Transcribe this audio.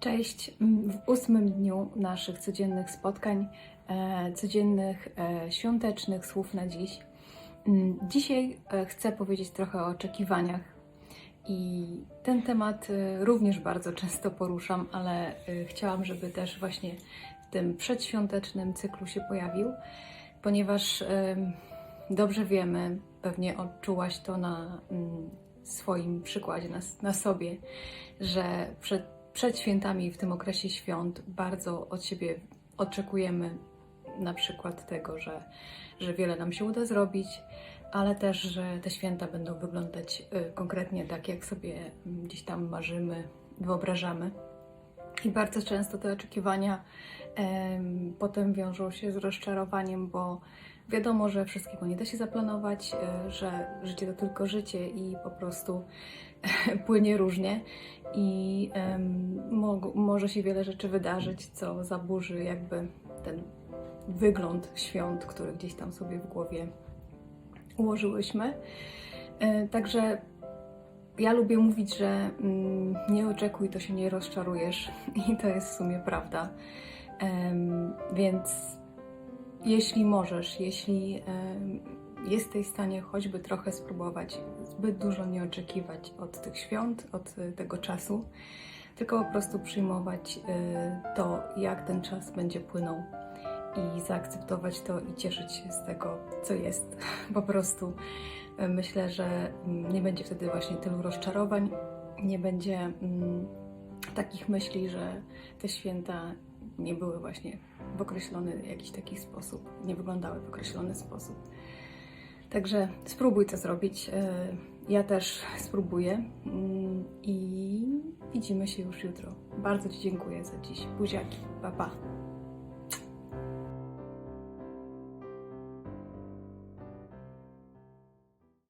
Cześć. W ósmym dniu naszych codziennych spotkań, e, codziennych e, świątecznych słów na dziś. Mm, Dzisiaj e, chcę powiedzieć trochę o oczekiwaniach. I ten temat również bardzo często poruszam, ale chciałam, żeby też właśnie w tym przedświątecznym cyklu się pojawił, ponieważ dobrze wiemy, pewnie odczułaś to na mm, swoim przykładzie, na, na sobie, że przed, przed świętami, w tym okresie świąt, bardzo od siebie oczekujemy na przykład tego, że, że wiele nam się uda zrobić, ale też, że te święta będą wyglądać y, konkretnie tak, jak sobie mm, gdzieś tam marzymy, wyobrażamy. I bardzo często te oczekiwania em, potem wiążą się z rozczarowaniem, bo wiadomo, że wszystkiego nie da się zaplanować, e, że życie to tylko życie i po prostu płynie różnie i mo- może się wiele rzeczy wydarzyć, co zaburzy jakby ten wygląd świąt, który gdzieś tam sobie w głowie ułożyłyśmy. E, Także ja lubię mówić, że mm, nie oczekuj, to się nie rozczarujesz i to jest w sumie prawda. Em, więc jeśli możesz, jeśli em, jesteś w stanie choćby trochę spróbować, zbyt dużo nie oczekiwać od tych świąt, od y, tego czasu, tylko po prostu przyjmować y, to, jak ten czas będzie płynął i zaakceptować to i cieszyć się z tego, co jest. Po prostu y, myślę, że mm, nie będzie wtedy właśnie tylu rozczarowań, nie będzie mm, takich myśli, że te święta nie były właśnie w określony jakiś taki sposób, nie wyglądały w określony sposób. Także spróbuj to zrobić. E, Ja też spróbuję Mm, i widzimy się już jutro. Bardzo Ci dziękuję za dziś. Buziaki. Pa, pa.